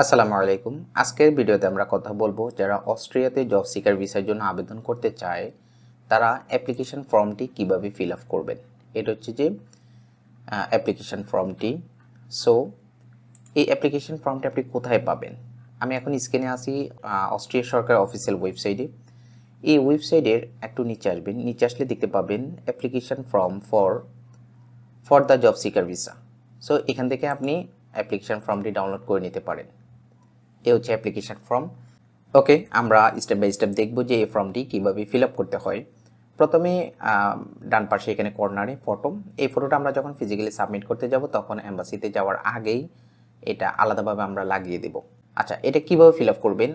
আসসালামু আলাইকুম। আজকের ভিডিওতে আমরা কথা বলব যারা অস্ট্রিয়াতে জব সিকার ভিসার জন্য আবেদন করতে চায়, তারা অ্যাপ্লিকেশন ফর্মটি কীভাবে ফিল আপ করবেন? এটা হচ্ছে যে অ্যাপ্লিকেশন ফর্মটি সো এই অ্যাপ্লিকেশন ফর্মটি আপনি কোথায় পাবেন? আমি এখন স্ক্রিনে আসি অস্ট্রিয়া সরকার অফিসিয়াল ওয়েবসাইটে এই ওয়েবসাইটের একটু নিচে আসবেন। নিচে আসলে দেখতে পাবেন application form for for the job seeker visa so এখান থেকে আপনি অ্যাপ্লিকেশন ফর্মটি ডাউনলোড করে নিতে পারেন। এ হচ্ছে অ্যাপ্লিকেশন ফর্ম ওকে আমরা স্টেপ বাই স্টেপ দেখব যে এই ফর্মটি কীভাবে ফিল আপ করতে হয়। প্রথমে ডান পাশে এখানে কর্নারে ফটো এই ফটোটা আমরা যখন ফিজিক্যালি সাবমিট করতে যাব, তখন অ্যাম্বাসিতে যাওয়ার আগেই এটা আলাদাভাবে আমরা লাগিয়ে দেব। আচ্ছা এটা কীভাবে ফিল আপ করবেন?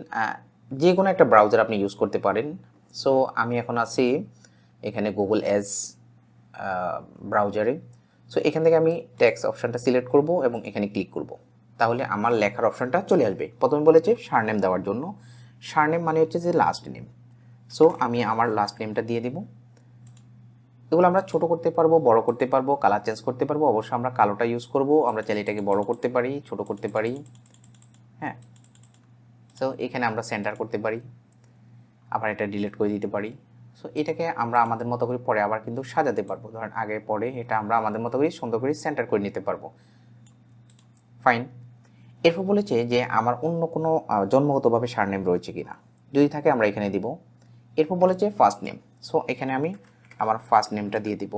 যে কোনো একটা ব্রাউজার আপনি ইউজ করতে পারেন। সো আমি এখন আছি এখানে গুগল অ্যাজ ব্রাউজারে সো এখান থেকে আমি ট্যাক্স অপশনটা সিলেক্ট করব এবং এখানে ক্লিক করব। তাহলে আমার লেখার অপশনটা চলে আসবে। প্রথমে বলেছে সারনেম দেওয়ার জন্য। সারনেম মানে হচ্ছে যে লাস্ট নেম সো আমি আমার লাস্ট নেমটা দিয়ে দিব। এগুলো আমরা ছোট করতে পারব, বড় করতে পারব কালার চেঞ্জ করতে পারব। অবশ্যই আমরা কালোটা ইউজ করব। আমরা চাইলে এটাকে বড় করতে পারি, ছোট করতে পারি। হ্যাঁ। সো এখানে আমরা সেন্টার করতে পারি। আবার এটা ডিলিট করে দিতে পারি। সো এটাকে আমরা আমাদের মতো করে পরে আবার কিন্তু সাজাতে পারব। ধরেন আগে পরে এটা আমরা আমাদের মতো করে সুন্দর করে সেন্টার করে নিতে পারব। ফাইন এরপর বলেছে যে আমার অন্য কোনো জন্মগতভাবে সারনেম রয়েছে কিনা। যদি থাকে আমরা এখানে দিব। এরপর বলেছে ফার্স্ট নেম সো এখানে আমি আমার ফার্স্ট নেমটা দিয়ে দিব।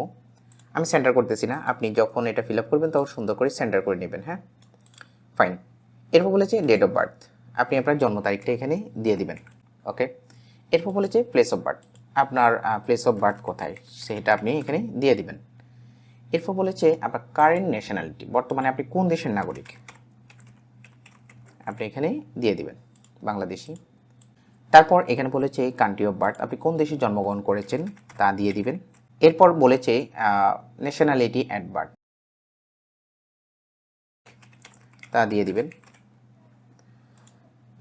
আমি সেন্টার করতেছি না। আপনি যখন এটা ফিল আপ করবেন, তখন সুন্দর করে সেন্টার করে নেবেন হ্যাঁ? ফাইন এরপর বলেছে ডেট অফ বার্থ আপনি আপনার জন্ম তারিখটা এখানে দিয়ে দিবেন। ওকে এরপর বলেছে প্লেস অফ বার্থ আপনার প্লেস অফ বার্থ কোথায়? সেটা আপনি এখানে দিয়ে দিবেন। এরপর বলেছে আপনার কারেন্ট ন্যাশনালিটি বর্তমানে আপনি কোন দেশের নাগরিক? এখানে দিয়ে দিবেন, বাংলাদেশি। তারপর এখানে বলেছে কান্ট্রি অফ বার্থ আপনি কোন দেশে জন্মগ্রহণ করেছেন তা দিয়ে দিবেন। এরপর বলেছে ন্যাশনালিটি অ্যাট বার্থ তা দিয়ে দিবেন।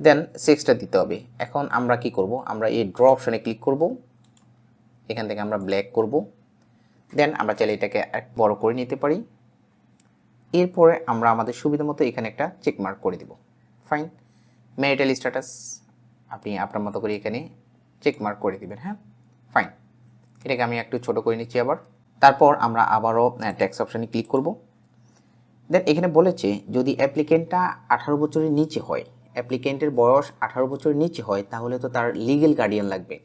দেন সিক্সটা দিতে হবে। এখন আমরা কি করব? আমরা এই ড্র অপশনে ক্লিক করব। এখান থেকে আমরা ব্ল্যাক করব। দেন আমরা চাইলে এটাকে এক বড় করে নিতে পারি। এরপরে আমরা আমাদের সুবিধা মতো এখানে একটা চেকমার্ক করে দিব। ফাইন ম্যারিটাল স্ট্যাটাস আপনি আপনার মতো করে এখানে চেক মার্ক করে দিবেন হ্যাঁ? ফাইন এটাকে আমি একটু ছোট করে নিচ্ছি আবার। তারপর আমরা আবারও ট্যাক্স অপশানে ক্লিক করব। দেন এখানে বলেছে, যদি অ্যাপ্লিকেন্টটা আঠারো বছরের নিচে হয় অ্যাপ্লিকেন্টের বয়স আঠারো বছরের নিচে হয়, তাহলে তো তার লিগেল গার্ডিয়ান লাগবে।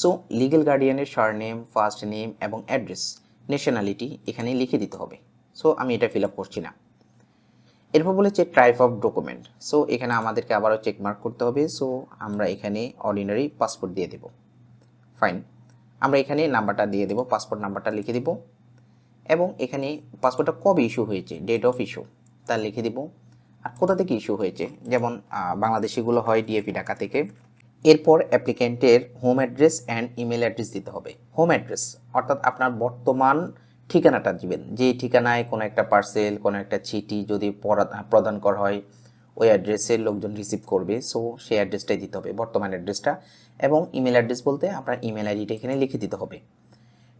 সো লিগেল গার্ডিয়ানের সারনেম ফার্স্ট নেম এবং অ্যাড্রেস ন্যাশনালিটি এখানে লিখে দিতে হবে। সো আমি এটা ফিল আপ করছি না। এরপর বলেছে টাইপ অফ ডকুমেন্ট সো এখানে আমাদেরকে আবারও চেক মার্ক করতে হবে। সো আমরা এখানে অর্ডিনারি পাসপোর্ট দিয়ে দেব। ফাইন আমরা এখানে নাম্বারটা দিয়ে দেব পাসপোর্ট নাম্বারটা লিখে দিব। এবং এখানে পাসপোর্টটা কবে ইস্যু হয়েছে ডেট অফ ইস্যু তা লিখে দিব। আর কোথা থেকে ইস্যু হয়েছে, যেমন বাংলাদেশিগুলো হয় ডিএপি ঢাকা থেকে। এরপর অ্যাপ্লিকেন্টের home address and email address দিতে হবে। হোম অ্যাড্রেস অর্থাৎ আপনার বর্তমান ঠিকানাটা দিবেন। যে ঠিকানায় কোনো একটা পার্সেল কোনো একটা চিঠি যদি পরা- প্রদান করা হয়, ওই অ্যাড্রেসে লোকজন রিসিভ করবে। সো সেই অ্যাড্রেসটাই দিতে হবে, বর্তমান অ্যাড্রেসটা এবং ইমেল অ্যাড্রেস বলতে আপনার ইমেল আইডিটা এখানে লিখে দিতে হবে।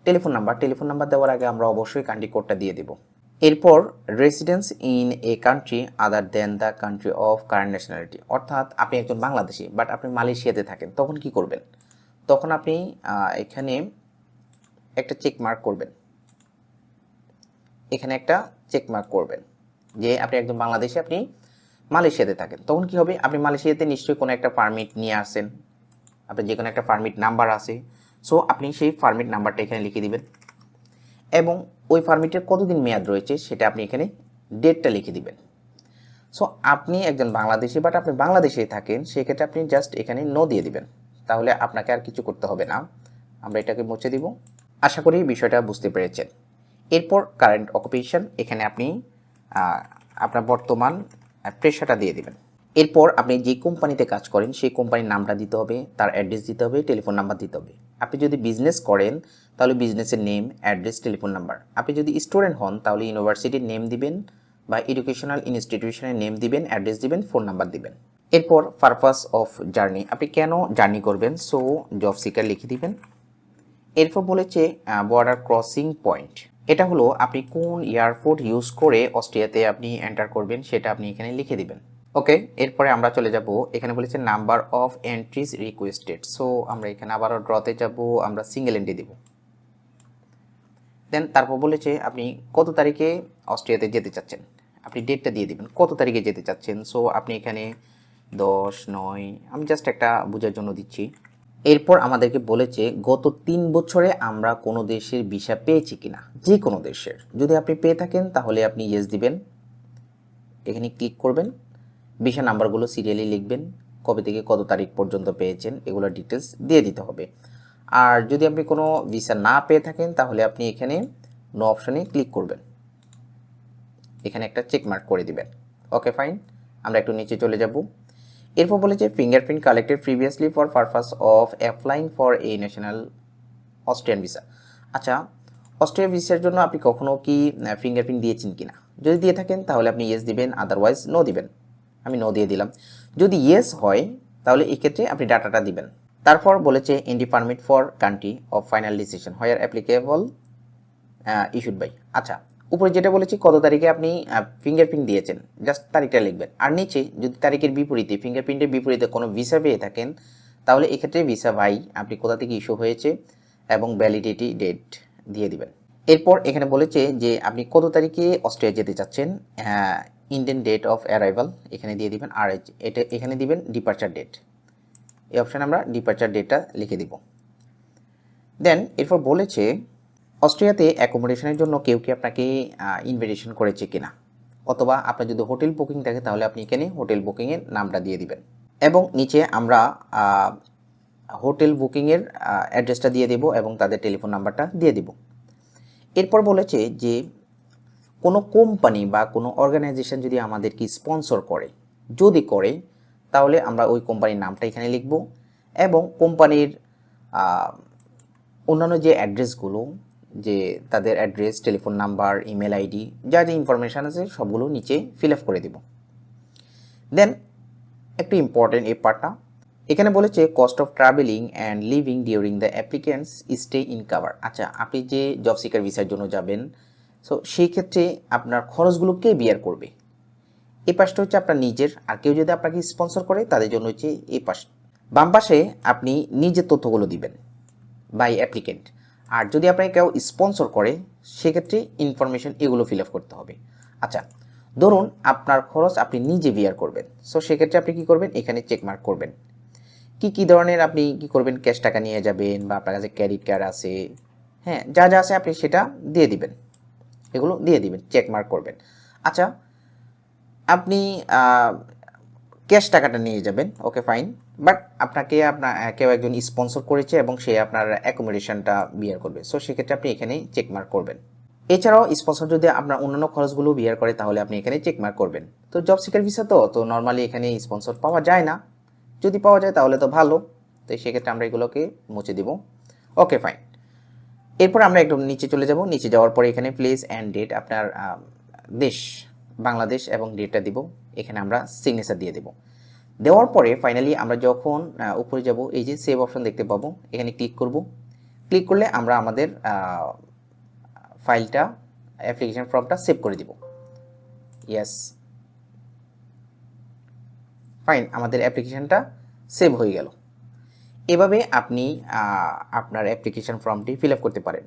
টেলিফোন নাম্বার টেলিফোন নাম্বার দেওয়ার আগে আমরা অবশ্যই কান্ট্রি কোডটা দিয়ে দেব। এরপর residence in a country other than the country of current nationality অর্থাৎ, আপনি একজন বাংলাদেশি বাট আপনি মালয়েশিয়াতে থাকেন, তখন কি করবেন? তখন আপনি এখানে একটা চেক মার্ক করবেন। এখানে একটা চেক মার্ক করবেন। যে আপনি একজন বাংলাদেশে আপনি মালয়েশিয়াতে থাকেন। তখন কি হবে? আপনি মালয়েশিয়াতে নিশ্চয়ই কোনো একটা পারমিট নিয়ে আসেন আপনার যে কোনো একটা পারমিট নাম্বার আছে। সো আপনি সেই পারমিট নাম্বারটা এখানে লিখে দিবেন। এবং ওই পারমিটের কতদিন মেয়াদ রয়েছে সেটা আপনি এখানে ডেটটা লিখে দিবেন। সো আপনি একজন বাংলাদেশি বাট আপনি বাংলাদেশেই থাকেন, সেক্ষেত্রে আপনি জাস্ট এখানে নো দিয়ে দিবেন। তাহলে আপনাকে আর কিছু করতে হবে না। আমরা এটাকে মুছে দিব। আশা করি বিষয়টা বুঝতে পেরেছেন। এরপর কারেন্ট অকুপেশন এখানে আপনি আপনার বর্তমান প্রেশারটা দিয়ে দেবেন। এরপর আপনি যে কোম্পানিতে কাজ করেন, সেই কোম্পানির নামটা দিতে হবে, তার অ্যাড্রেস দিতে হবে টেলিফোন নাম্বার দিতে হবে। আপনি যদি বিজনেস করেন, তাহলে বিজনেসের নেম অ্যাড্রেস টেলিফোন নাম্বার আপনি যদি স্টুডেন্ট হন, তাহলে ইউনিভার্সিটির নেম দিবেন বা এডুকেশনাল ইনস্টিটিউশনের নেম দিবেন অ্যাড্রেস দিবেন ফোন নাম্বার দিবেন। এরপর পারপাস অফ জার্নি আপনি কেন জার্নি করবেন? সো জব সিকার লিখে দিবেন। এরপর বলেছে বর্ডার ক্রসিং পয়েন্ট এটা হলো আপনি কোন এয়ারপোর্ট ইউজ করে অস্ট্রিয়াতে আপনি এন্টার করবেন সেটা আপনি এখানে লিখে দিবেন। ওকে, এরপরে আমরা চলে যাব, এখানে বলেছে number of entries requested so আমরা এখানে আবারও ড্রতে যাব, আমরা সিঙ্গেল এন্ট্রি দেব। দেন তারপর বলেছে আপনি কত তারিখে অস্ট্রিয়াতে যেতে চাচ্ছেন? আপনি ডেটটা দিয়ে দিবেন, কত তারিখে যেতে চাচ্ছেন? সো আপনি এখানে দশ, নয়, আমি জাস্ট একটা বোঝার জন্য দিচ্ছি। এরপর আমাদেরকে বলেছে, গত তিন বছরে আমরা কোনো দেশের ভিসা পেয়েছি কিনা? যে কোনো দেশের। যদি আপনি পেয়ে থাকেন, তাহলে আপনি ইয়েস দিবেন। এখানে ক্লিক করবেন। ভিসা নাম্বারগুলো সিরিয়ালি লিখবেন। কবে থেকে কত তারিখ পর্যন্ত পেয়েছেন এগুলো ডিটেলস দিয়ে দিতে হবে। আর যদি আপনি কোনো ভিসা না পেয়ে থাকেন, তাহলে আপনি এখানে নো অপশানে ক্লিক করবেন। এখানে একটা চেক মার্ক করে দিবেন। ওকে ফাইন আমরা একটু নিচে চলে যাব। এরপর বলেছে fingerprint collected previously for purpose of applying for a national Austrian visa আচ্ছা অস্ট্রিয়া ভিসার জন্য আপনি কখনো কি ফিঙ্গারপ্রিন্ট দিয়েছেন কি না যদি দিয়ে থাকেন, তাহলে আপনি ইয়েস দিবেন আদারওয়াইজ নো দিবেন। আমি নো দিয়ে দিলাম। যদি ইয়েস হয়, তাহলে এক্ষেত্রে আপনি ডাটাটা দিবেন। তারপর বলেছে entry permit for country of final decision where applicable issued by আচ্ছা উপরে যেটা বলেছি, কত তারিখে আপনি ফিঙ্গারপ্রিন্ট দিয়েছেন জাস্ট তারিখটা লিখবেন। আর নিচে যদি তারিখের বিপরীতে ফিঙ্গারপ্রিন্টের বিপরীতে কোনো ভিসা পেয়ে থাকেন, তাহলে এক্ষেত্রে ভিসা ভাই আপনি কোথা থেকে ইস্যু হয়েছে এবং ভ্যালিডিটি ডেট দিয়ে দিবেন। এরপর এখানে বলেছে যে আপনি কত তারিখে অস্ট্রিয়া যেতে চাচ্ছেন ইন্ডিয়ান ডেট অফ অ্যারাইভাল এখানে দিয়ে দিবেন আর এটা এখানে দিবেন ডিপার্চার ডেট এই অপশানে আমরা ডিপার্চার ডেটটা লিখে দিব। দেন এরপর বলেছে অস্ট্রিয়াতে অ্যাকোমোডেশনের জন্য কেউ কি আপনাকে ইনভিটেশন করেছে কিনা? অথবা আপনার যদি হোটেল বুকিং থাকে, তাহলে আপনি এখানে হোটেল বুকিংয়ের নামটা দিয়ে দিবেন। এবং নিচে আমরা হোটেল বুকিংয়ের অ্যাড্রেসটা দিয়ে দেব এবং তাদের টেলিফোন নাম্বারটা দিয়ে দিব। এরপর বলেছে যে, কোনো কোম্পানি বা কোনো অর্গানাইজেশন যদি আমাদেরকে স্পন্সর করে, যদি করে, তাহলে আমরা ওই কোম্পানির নামটা এখানে লিখব এবং কোম্পানির অন্যান্য যে অ্যাড্রেসগুলো যে তাদের address, telephone number, email ID, যা যা ইনফরমেশান আছে সবগুলো নিচে ফিল আপ করে দেব। দেন একটু ইম্পর্টেন্ট এই পার্টটা এখানে বলেছে cost of travelling and living during the applicant's stay in cover আচ্ছা আপনি যে জব সিকার ভিসার জন্য যাবেন সো সেই ক্ষেত্রে আপনার খরচগুলো কে বিয়ার করবে? এই পাশটা হচ্ছে আপনার নিজের, আর কেউ যদি আপনাকে স্পন্সর করে, তাদের জন্য হচ্ছে এই পাশ। বাম পাশে আপনি নিজের তথ্যগুলো দিবেন বাই অ্যাপ্লিকেন্ট আর যদি আপনাকে কেউ স্পন্সর করে, সেক্ষেত্রে ইনফরমেশন এগুলো ফিল আপ করতে হবে। আচ্ছা ধরুন আপনার খরচ আপনি নিজে বিয়ার করবেন। সো সেক্ষেত্রে আপনি কি করবেন? এখানে চেক মার্ক করবেন। কি কি ধরনের আপনি কি করবেন? ক্যাশ টাকা নিয়ে যাবেন বা আপনার কাছে ক্রেডিট কার্ড আছে? হ্যাঁ যা যা আছে আপনি সেটা দিয়ে দিবেন। এগুলো দিয়ে দিবেন চেক মার্ক করবেন। আচ্ছা আপনি ক্যাশ টাকাটা নিয়ে যাবেন। ওকে ফাইন বাট আপনাকে আপনার কেউ একজন স্পন্সর করেছে এবং সে আপনার অ্যাকোমোডেশনটা বিয়ার করবে। সো সেক্ষেত্রে আপনি এখানে চেক মার্ক করবেন। এছাড়াও স্পন্সর যদি আপনার অন্যান্য খরচগুলো বিয়ার করে, তাহলে আপনি এখানে চেক মার্ক করবেন। তো জব সিকার ভিসা তো তো নর্মালি এখানে স্পন্সর পাওয়া যায় না। যদি পাওয়া যায়, তাহলে তো ভালো। তো সেক্ষেত্রে আমরা এগুলোকে মুছে দিব। ওকে ফাইন এরপর আমরা একদম নিচে চলে যাব। নিচে যাওয়ার পরে এখানে প্লেস অ্যান্ড ডেট আপনার দেশ, বাংলাদেশ এবং ডেটটা দিব। এখানে আমরা সিগনেচার দিয়ে দেব। দেওয়ার পরে ফাইনালি আমরা যখন উপরে যাব, এই যে সেভ অপশন দেখতে পাবো, এখানে ক্লিক করব। ক্লিক করলে আমরা আমাদের ফাইলটা অ্যাপ্লিকেশন ফর্মটা সেভ করে দিব। ইয়েস ফাইন আমাদের অ্যাপ্লিকেশনটা সেভ হয়ে গেল। এভাবে আপনি আপনার অ্যাপ্লিকেশন ফর্মটি ফিল করতে পারেন।